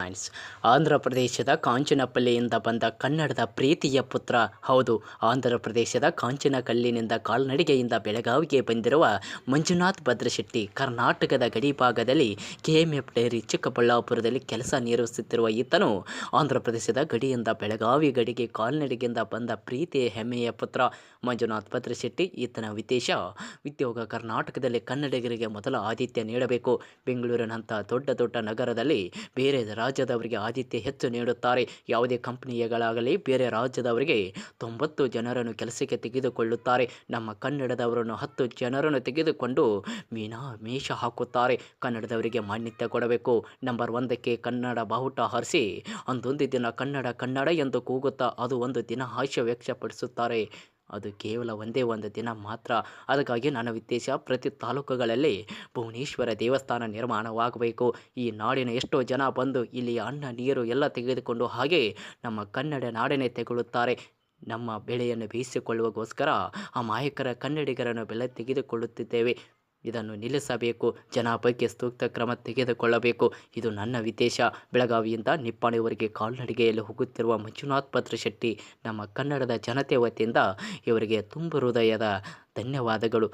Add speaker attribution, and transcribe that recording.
Speaker 1: Friends Andhra ಪ್ರದೇಶದ ಕಾಂಚನಪಲ್ಲಿಯಿಂದ ಬಂದ ಕನ್ನಡದ ಪ್ರೀತಿಯ ಪುತ್ರ. ಹೌದು, ಆಂಧ್ರ ಪ್ರದೇಶದ ಕಾಂಚನಕಲ್ಲಿನಿಂದ ಕಾಲ್ನಡಿಗೆಯಿಂದ ಬೆಳಗಾವಿಗೆ ಬಂದಿರುವ ಮಂಜುನಾಥ್ ಭದ್ರಶೆಟ್ಟಿ ಕರ್ನಾಟಕದ ಗಡಿಭಾಗದಲ್ಲಿ ಕೆಎಂಎಫ್ ಡೈರಿ ಚಿಕ್ಕಬಳ್ಳಾಪುರದಲ್ಲಿ ಕೆಲಸ ನಿರ್ವಹಿಸುತ್ತಿರುವ ಈತನು ಆಂಧ್ರ ಪ್ರದೇಶದ ಗಡಿಯಿಂದ ಬೆಳಗಾವಿ ಗಡಿಗೆ ಕಾಲ್ನಡಿಗೆಯಿಂದ ಬಂದ ಪ್ರೀತಿಯ ಹೆಮ್ಮೆಯ ಪುತ್ರ. ಮಂಜುನಾಥ್ ಭದ್ರಶೆಟ್ಟಿ ಈತನ ಉದ್ದೇಶ ಉದ್ಯೋಗ ಕರ್ನಾಟಕದಲ್ಲಿ ಕನ್ನಡಿಗರಿಗೆ ಮೊದಲ ಆದಿತ್ಯ ನೀಡಬೇಕು. ಬೆಂಗಳೂರಿನಂಥ ದೊಡ್ಡ ದೊಡ್ಡ ನಗರದಲ್ಲಿ ಬೇರೆ ರಾಜ್ಯದವರಿಗೆ ಆದ್ಯತೆ ಹೆಚ್ಚು ನೀಡುತ್ತಾರೆ. ಯಾವುದೇ ಕಂಪನಿಗಳಾಗಲಿ ಬೇರೆ ರಾಜ್ಯದವರಿಗೆ ತೊಂಬತ್ತು ಜನರನ್ನು ಕೆಲಸಕ್ಕೆ ತೆಗೆದುಕೊಳ್ಳುತ್ತಾರೆ. ನಮ್ಮ ಕನ್ನಡದವರನ್ನು ಹತ್ತು ಜನರನ್ನು ತೆಗೆದುಕೊಂಡು ಮೀನಾ ಮೇಷ ಹಾಕುತ್ತಾರೆ. ಕನ್ನಡದವರಿಗೆ ಮಾನ್ಯತೆ ಕೊಡಬೇಕು. ನಂಬರ್ ಒಂದಕ್ಕೆ ಕನ್ನಡ ಬಾವುಟ ಹಾರಿಸಿ, ಅಂದೊಂದು ದಿನ ಕನ್ನಡ ಕನ್ನಡ ಎಂದು ಕೂಗುತ್ತಾ ಅದು ಒಂದು ದಿನ ಹಾಸ್ಯ ವ್ಯಕ್ತಪಡಿಸುತ್ತಾರೆ. ಅದು ಕೇವಲ ಒಂದೇ ಒಂದು ದಿನ ಮಾತ್ರ. ಅದಕ್ಕಾಗಿ ನನ್ನ ಉದ್ದೇಶ ಪ್ರತಿ ತಾಲೂಕುಗಳಲ್ಲಿ ಭುವನೇಶ್ವರ ದೇವಸ್ಥಾನ ನಿರ್ಮಾಣವಾಗಬೇಕು. ಈ ನಾಡಿನ ಎಷ್ಟೋ ಜನ ಬಂದು ಇಲ್ಲಿ ಅನ್ನ, ನೀರು ಎಲ್ಲ ತೆಗೆದುಕೊಂಡು ಹಾಗೆ ನಮ್ಮ ಕನ್ನಡ ನಾಡನ್ನೇ ತೆಗೊಳ್ಳುತ್ತಾರೆ ನಮ್ಮ ಬೆಳೆಯನ್ನು ಬೇಯಿಸಿಕೊಳ್ಳುವಗೋಸ್ಕರ ಆ ಮಾಯಕರ ಕನ್ನಡಿಗರನ್ನು ಬೆಲೆ ತೆಗೆದುಕೊಳ್ಳುತ್ತಿದ್ದೇವೆ. ಇದನ್ನು ನಿಲ್ಲಿಸಬೇಕು. ಜನ ಬಗ್ಗೆ ಸೂಕ್ತ ಕ್ರಮ ತೆಗೆದುಕೊಳ್ಳಬೇಕು. ಇದು ನನ್ನ ವಿದೇಶ. ಬೆಳಗಾವಿಯಿಂದ ನಿಪ್ಪಾಣಿಯವರಿಗೆ ಕಾಲ್ನಡಿಗೆಯಲ್ಲಿ ಹೋಗುತ್ತಿರುವ ಮಂಜುನಾಥ್ ಭದ್ರಶೆಟ್ಟಿ ನಮ್ಮ ಕನ್ನಡದ ಜನತೆ ವತಿಯಿಂದ ಇವರಿಗೆ ತುಂಬ ಹೃದಯದ ಧನ್ಯವಾದಗಳು.